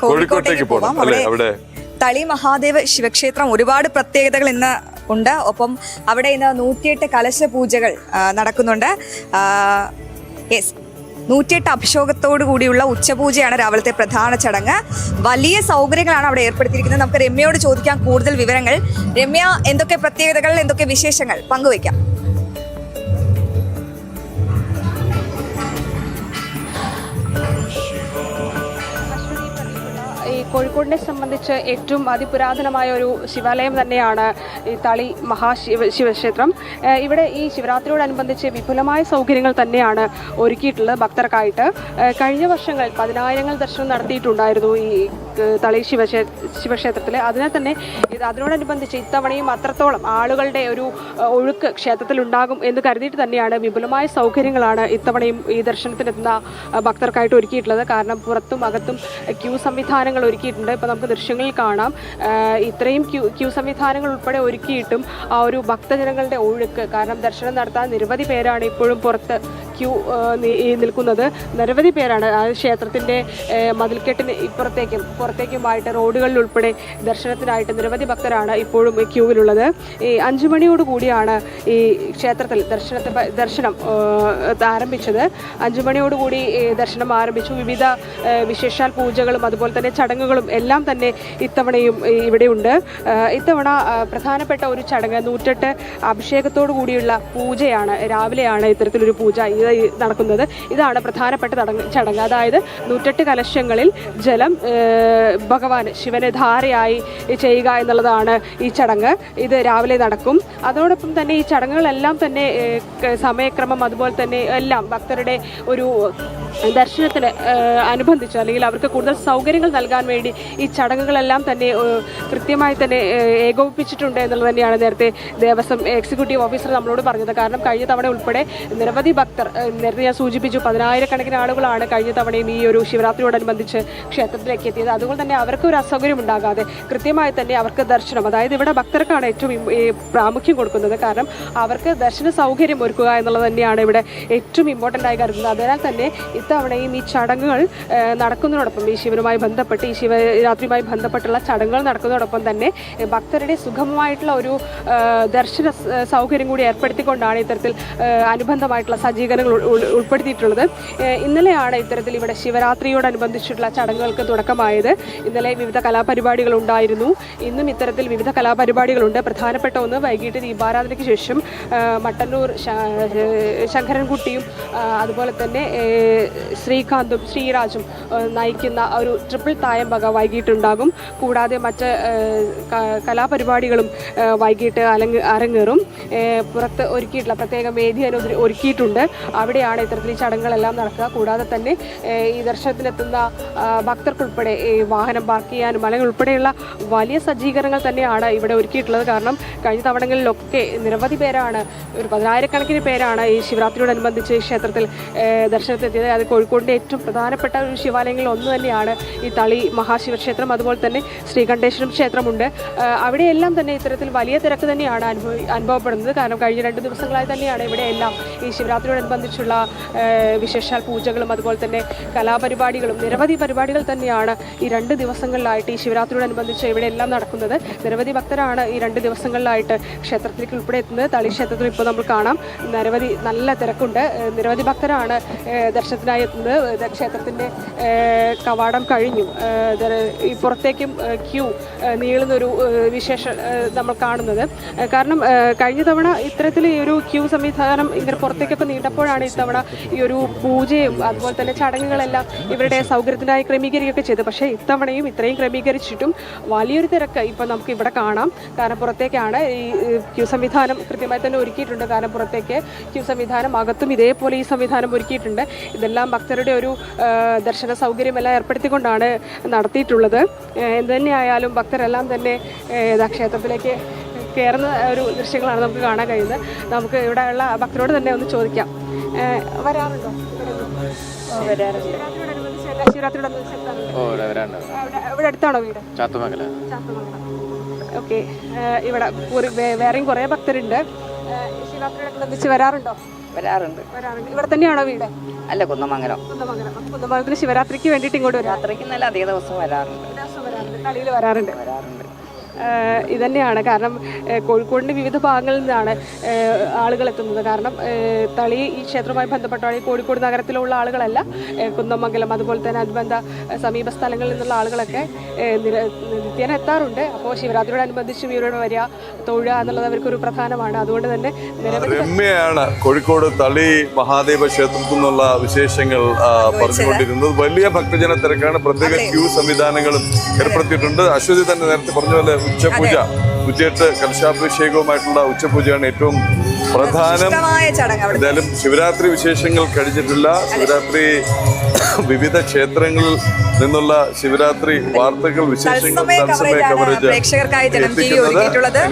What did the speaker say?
കോഴിക്കോട്ടേക്ക് പോകണം അല്ലേ അവിടെ തളി മഹാദേവ ശിവക്ഷേത്രം ഒരുപാട് പ്രത്യേകതകൾ ഇന്ന് ഉണ്ട്. ഒപ്പം അവിടെ ഇന്ന് നൂറ്റിയെട്ട് കലശ പൂജകൾ നടക്കുന്നുണ്ട്. യെസ് നൂറ്റിയെട്ട് അഭിഷേകത്തോടു കൂടിയുള്ള ഉച്ചപൂജയാണ് രാവിലത്തെ പ്രധാന ചടങ്ങ്. വലിയ സൗകര്യങ്ങളാണ് അവിടെ ഏർപ്പെടുത്തിയിരിക്കുന്നത്. നമുക്ക് രമ്യയോട് ചോദിക്കാം കൂടുതൽ വിവരങ്ങൾ. രമ്യ എന്തൊക്കെ പ്രത്യേകതകൾ എന്തൊക്കെ വിശേഷങ്ങൾ? പങ്കുവയ്ക്കാം. കോഴിക്കോടിനെ സംബന്ധിച്ച് ഏറ്റവും അതിപുരാതനമായ ഒരു ശിവാലയം തന്നെയാണ് ഈ തളി മഹാശിവ ശിവക്ഷേത്രം. ഇവിടെ ഈ ശിവരാത്രിയോടനുബന്ധിച്ച് വിപുലമായ സൗകര്യങ്ങൾ തന്നെയാണ് ഒരുക്കിയിട്ടുള്ളത് ഭക്തർക്കായിട്ട്. കഴിഞ്ഞ വർഷങ്ങൾ പതിനായിരങ്ങൾ ദർശനം നടത്തിയിട്ടുണ്ടായിരുന്നു ഈ തളി ശിവക്ഷേ ശിവക്ഷേത്രത്തിൽ അതിനെ തന്നെ ഇത് അതിനോടനുബന്ധിച്ച് ഇത്തവണയും അത്രത്തോളം ആളുകളുടെ ഒരു ഒഴുക്ക് ക്ഷേത്രത്തിൽ ഉണ്ടാകും എന്ന് കരുതിയിട്ട് തന്നെയാണ് വിപുലമായ സൗകര്യങ്ങളാണ് ഇത്തവണയും ഈ ദർശനത്തിനെത്തുന്ന ഭക്തർക്കായിട്ട് ഒരുക്കിയിട്ടുള്ളത്. കാരണം പുറത്തും അകത്തും ക്യൂ സംവിധാനങ്ങൾ ഒരുക്കിയിട്ടുണ്ട്. ഇപ്പോൾ നമുക്ക് ദൃശ്യങ്ങളിൽ കാണാം. ഇത്രയും ക്യൂ ക്യൂ സംവിധാനങ്ങൾ ഉൾപ്പെടെ ഒരുക്കിയിട്ടും ആ ഒരു ഭക്തജനങ്ങളുടെ ഒഴുക്ക് കാരണം ദർശനം നടത്താൻ നിരവധി പേരാണ് ഇപ്പോഴും പുറത്ത് ക്യൂ നിൽക്കുന്നത്. നിരവധി പേരാണ് ആ ക്ഷേത്രത്തിന്റെ മതിൽക്കെട്ടിന് ഇപ്പുറത്തേക്കും പുറത്തേക്കുമായിട്ട് റോഡുകളിൽ ഉൾപ്പെടെ ദർശനത്തിനായിട്ട് നിരവധി ഭക്തരാണ് ഇപ്പോഴും ക്യൂവിലുള്ളത്. ഈ അഞ്ചു മണിയോട് കൂടിയാണ് ഈ ക്ഷേത്രത്തിൽ ദർശനത്തെ ദർശനം ആരംഭിച്ചത്. അഞ്ചു മണിയോടുകൂടി കൂടി ദർശനം ആരംഭിച്ചു. വിവിധ വിശേഷാൽ പൂജകളും അതുപോലെ തന്നെ ചടങ്ങുകളും എല്ലാം തന്നെ ഇത്തവണയും ഇവിടെയുണ്ട്. ഇത്തവണ പ്രധാനപ്പെട്ട ഒരു ചടങ്ങ് നൂറ്റെട്ട് അഭിഷേകത്തോടു കൂടിയുള്ള പൂജയാണ്. രാവിലെയാണ് ഇത്തരത്തിലൊരു പൂജ. ഈ നടക്കുന്നത്. ഇതാണ് പ്രധാനപ്പെട്ട ചടങ്ങ്. അതായത് നൂറ്റെട്ട് കലശങ്ങളിൽ ജലം ഭഗവാൻ ശിവന് ധാരയായി ചെയ്യുക എന്നുള്ളതാണ് ഈ ചടങ്ങ്. ഇത് രാവിലെ നടക്കും. അതോടൊപ്പം തന്നെ ഈ ചടങ്ങുകളെല്ലാം തന്നെ സമയക്രമം അതുപോലെ തന്നെ എല്ലാം ഭക്തരുടെ ഒരു ദർശനത്തിന് അനുബന്ധിച്ച് അല്ലെങ്കിൽ അവർക്ക് കൂടുതൽ സൗകര്യങ്ങൾ നൽകാൻ വേണ്ടി ഈ ചടങ്ങുകളെല്ലാം തന്നെ കൃത്യമായി തന്നെ ഏകോപിപ്പിച്ചിട്ടുണ്ട് എന്നുള്ളത് തന്നെയാണ് നേരത്തെ ദേവസ്വം എക്സിക്യൂട്ടീവ് ഓഫീസർ നമ്മളോട് പറഞ്ഞത്. കാരണം കഴിഞ്ഞ തവണ ഉൾപ്പെടെ നിരവധി ഭക്തർ നേരത്തെ ഞാൻ സൂചിപ്പിച്ചു പതിനായിരക്കണക്കിന് ആളുകളാണ് കഴിഞ്ഞ തവണയും ഈ ഒരു ശിവരാത്രിയോടനുബന്ധിച്ച് ക്ഷേത്രത്തിലേക്ക് എത്തിയത് അതുകൊണ്ട് തന്നെ അവർക്ക് ഒരു അസൗകര്യം ഉണ്ടാകാതെ കൃത്യമായി തന്നെ അവർക്ക് ദർശനം അതായത് ഇവിടെ ഭക്തർക്കാണ് ഏറ്റവും പ്രാമുഖ്യം കൊടുക്കുന്നത്. കാരണം അവർക്ക് ദർശന സൗകര്യം ഒരുക്കുക എന്നുള്ളത് തന്നെയാണ് ഇവിടെ ഏറ്റവും ഇമ്പോർട്ടന്റ് ആയി കരുതുന്നത്. അതിനാൽ തന്നെ ഇത്തവണയും ഈ ചടങ്ങുകൾ നടക്കുന്നതോടൊപ്പം ഈ ശിവനുമായി ബന്ധപ്പെട്ട് ഈ ശിവരാത്രിയുമായി ബന്ധപ്പെട്ടുള്ള ചടങ്ങുകൾ നടക്കുന്നതോടൊപ്പം തന്നെ ഭക്തരുടെ സുഗമമായിട്ടുള്ള ഒരു ദർശന സൗകര്യം കൂടി ഏർപ്പെടുത്തിക്കൊണ്ടാണ് ഇത്തരത്തിൽ അനുബന്ധമായിട്ടുള്ള സജ്ജീകരണങ്ങൾ ഉൾ- ഉൾപ്പെടുത്തിയിട്ടുള്ളത്. ഇന്നലെയാണ് ഇത്തരത്തിൽ ഇവിടെ ശിവരാത്രിയോടനുബന്ധിച്ചിട്ടുള്ള ചടങ്ങുകൾക്ക് തുടക്കമായത്. ഇന്നലെ വിവിധ കലാപരിപാടികൾ ഉണ്ടായിരുന്നു. ഇന്നും ഇത്തരത്തിൽ വിവിധ കലാപരിപാടികളുണ്ട് പ്രധാനപ്പെട്ട ഒന്ന് വൈകിട്ട് ദീപാരാധനയ്ക്ക് ശേഷം മട്ടന്നൂർ ശങ്കരൻകുട്ടിയും അതുപോലെ തന്നെ ശ്രീകാന്തും ശ്രീരാജും നയിക്കുന്ന ഒരു ട്രിപ്പിൾ തായമ്പക വൈകിട്ടുണ്ടാകും. കൂടാതെ മറ്റ് കലാപരിപാടികളും വൈകിട്ട് അലങ്ങ് അരങ്ങേറും. പുറത്ത് ഒരുക്കിയിട്ടുള്ള പ്രത്യേക വേദി ഒരുക്കിയിട്ടുണ്ട്. അവിടെയാണ് ഇത്തരത്തിൽ ചടങ്ങുകളെല്ലാം നടക്കുക. കൂടാതെ തന്നെ ഈ ദർശനത്തിനെത്തുന്ന ഭക്തർക്കുൾപ്പെടെ ഈ വാഹനം പാർക്ക് ചെയ്യാനും അല്ലെങ്കിൽ ഉൾപ്പെടെയുള്ള വലിയ സജ്ജീകരണങ്ങൾ തന്നെയാണ് ഇവിടെ ഒരുക്കിയിട്ടുള്ളത്. കാരണം കഴിഞ്ഞ തവണകളിലൊക്കെ നിരവധി പേരാണ് ഒരു പതിനായിരക്കണക്കിന് പേരാണ് ഈ ശിവരാത്രിയോടനുബന്ധിച്ച് ക്ഷേത്രത്തിൽ ദർശനത്തിനെത്തിയത്. അത് കോഴിക്കോടിന്റെ ഏറ്റവും പ്രധാനപ്പെട്ട ഒരു ശിവാലയങ്ങളിൽ ഒന്ന് തന്നെയാണ് ഈ തളി മഹാശിവക്ഷേത്രം. അതുപോലെ തന്നെ ശ്രീകണ്ഠേശ്വരം ക്ഷേത്രമുണ്ട്. അവിടെയെല്ലാം തന്നെ ഇത്തരത്തിൽ വലിയ തിരക്ക് തന്നെയാണ് അനുഭവി അനുഭവപ്പെടുന്നത്. കാരണം കഴിഞ്ഞ രണ്ട് ദിവസങ്ങളായി തന്നെയാണ് ഇവിടെയെല്ലാം ഈ ശിവരാത്രിയോടനുബന്ധിച്ചുള്ള ഏഹ്, വിശേഷാൽ പൂജകളും അതുപോലെ തന്നെ കലാപരിപാടികളും നിരവധി പരിപാടികൾ തന്നെയാണ് ഈ രണ്ട് ദിവസങ്ങളിലായിട്ട് ഈ ശിവരാത്രിയോടനുബന്ധിച്ച് ഇവിടെ എല്ലാം നടക്കുന്നത്. നിരവധി ഭക്തരാണ് ഈ രണ്ട് ദിവസങ്ങളിലായിട്ട് ക്ഷേത്രത്തിലേക്ക് ഉൾപ്പെടെ എത്തുന്നത്. തളി ക്ഷേത്രത്തിൽ ഇപ്പോൾ നമ്മൾ കാണാം. നിരവധി നല്ല തിരക്കുണ്ട്. നിരവധി ഭക്തരാണ് ദർശനത്തിനായി എത്തുന്നത്. ക്ഷേത്രത്തിന്റെ കവാടം കഴിഞ്ഞു. ഈ പുറത്തേക്കും ക്യൂ നീളുന്നൊരു വിശേഷം നമ്മൾ കാണുന്നത്. കാരണം കഴിഞ്ഞ തവണ ഇത്തരത്തിൽ ഈ ഒരു ക്യൂ സംവിധാനം ഇങ്ങനെ പുറത്തേക്കൊക്കെ നീണ്ടപ്പോഴാണ് ഇത്തവണ ഈ ഒരു പൂജയും അതുപോലെ തന്നെ ചടങ്ങുകളെല്ലാം ഇവരുടെ സൗകര്യത്തിനായി ക്രമീകരിക്കുകയൊക്കെ ചെയ്തത്. പക്ഷേ ഇത്തവണയും ഇത്രയും ക്രമീകരിച്ചിട്ടും വലിയൊരു തിരക്ക് ഇപ്പം നമുക്ക് ഇവിടെ കാണാം. കാരണം പുറത്തേക്കാണ് ഈ ക്യൂ സംവിധാനം കൃത്യമായി തന്നെ ഒരുക്കിയിട്ടുണ്ട്. കാരണം പുറത്തേക്ക് ക്യൂ സംവിധാനം അകത്തും ഇതേപോലെ ഈ സംവിധാനം ഒരുക്കിയിട്ടുണ്ട്. ഇതെല്ലാം ഭക്തരുടെ ഒരു ദർശന സൗകര്യമെല്ലാം ഏർപ്പെടുത്തിക്കൊണ്ടാണ് നടത്തിയിട്ടുള്ളത്. എന്ത് തന്നെയായാലും ഭക്തരെല്ലാം തന്നെ ക്ഷേത്രത്തിലേക്ക് കയറുന്ന ഒരു ദൃശ്യങ്ങളാണ് നമുക്ക് കാണാൻ കഴിയുന്നത്. നമുക്ക് ഇവിടെയുള്ള ഭക്തരോട് തന്നെ ഒന്ന് ചോദിക്കാം. വരാറുണ്ടോ? വരാറുണ്ട്. ഇവിടെ അടുത്താണോ വീട്? ചാത്തുമംഗല. ഓക്കെ. ഇവിടെ വേറെയും കുറേ ഭക്തരുണ്ട്. ശിവരാത്രിയോടനുബന്ധിച്ച് വരാറുണ്ടോ? വരാറുണ്ട്. വരാറുണ്ട്. ഇവിടെ തന്നെയാണോ വീട്? അല്ല കുന്നമംഗലം. കുന്നമംഗലം. കുന്നമംഗലത്തിന് ശിവരാത്രിക്ക് വേണ്ടിയിട്ട് ഇങ്ങോട്ട് വരാം? രാത്രിക്ക് നല്ല അധിക ദിവസം വരാറുണ്ട്. കളിയിൽ വരാറുണ്ട്. വരാറുണ്ട്. ഏഹ് ഇതന്നെയാണ്. കാരണം കോഴിക്കോടിന്റെ വിവിധ ഭാഗങ്ങളിൽ നിന്നാണ് ആളുകൾ എത്തുന്നത്. കാരണം തളി ഈ ക്ഷേത്രവുമായി ബന്ധപ്പെട്ടാണ് ഈ കോഴിക്കോട് നഗരത്തിലുള്ള ആളുകളല്ല കുന്നമംഗലം അതുപോലെ തന്നെ അനുബന്ധ സമീപ സ്ഥലങ്ങളിൽ നിന്നുള്ള ആളുകളൊക്കെ നിത്യേന എത്താറുണ്ട്. അപ്പോൾ ശിവരാത്രിയോടനുബന്ധിച്ച് ഇവരോട് വരിക തൊഴുക എന്നുള്ളത് അവർക്കൊരു പ്രധാനമാണ്. അതുകൊണ്ട് തന്നെ രമ്യയാണ്. കോഴിക്കോട് തളി മഹാദേവ ക്ഷേത്രത്തിൽ നിന്നുള്ള വിശേഷങ്ങൾ പറഞ്ഞുകൊണ്ടിരുന്നത്. വലിയ ഭക്തജന തിരക്കാണ് പ്രത്യേക ക്യൂ സംവിധാനങ്ങളും ഏർപ്പെടുത്തിയിട്ടുണ്ട്. അശ്വതി തന്നെ നേരത്തെ പറഞ്ഞ പോലെ ഉച്ചപൂജ. ഉച്ചയിട്ട് കലശാഭിഷേകവുമായിട്ടുള്ള ഉച്ചപൂജയാണ് ഏറ്റവും പ്രധാനം. എന്തായാലും ശിവരാത്രി വിശേഷങ്ങൾ കഴിഞ്ഞിട്ടില്ല. ശിവരാത്രി വിവിധ ക്ഷേത്രങ്ങളിൽ നിന്നുള്ള ശിവരാത്രി വാർത്തകൾ വിശേഷങ്ങൾ തത്സമയ കവറേജ് എത്തിക്കുന്നത്.